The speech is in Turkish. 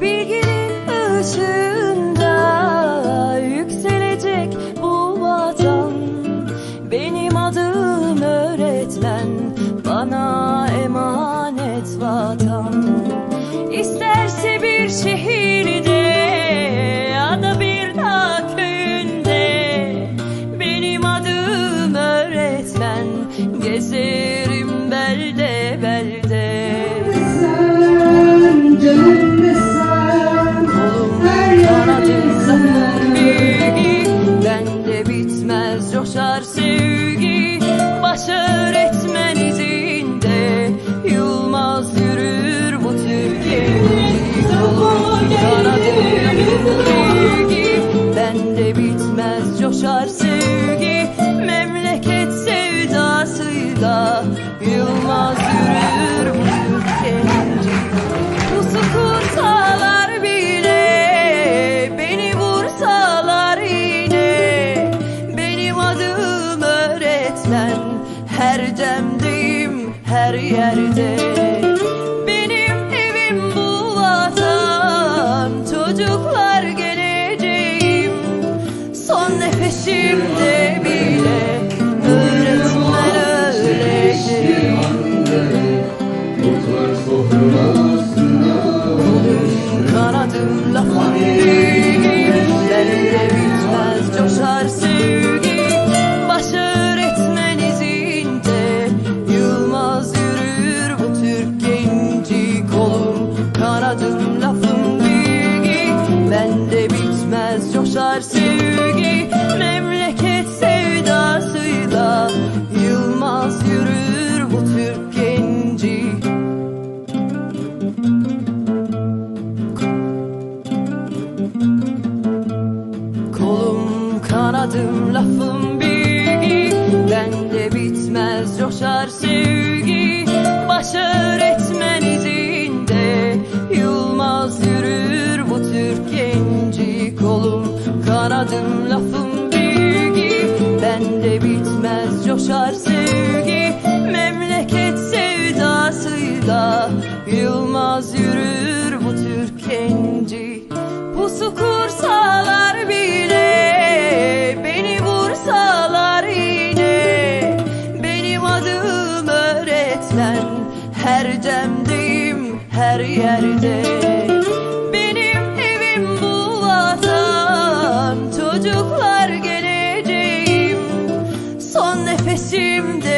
Bilginin ışığında yükselecek bu vatan. Benim adım öğretmen bana sevgi baş öğretmen izinde Yılmaz yürür bu Türkiye. Kanadını bilgi bende bitmez coşarsın. sen her demdeyim her yerde. Benim evim bu vatan çocuklar geleceğim. Son nefesimde coşar sevgi memleket sevdasıyla. Yılmaz yürür bu Türk genci Pusu kursalar bile Beni vursalar yine. Benim adım öğretmen Her demdeyim her yerde. şimdi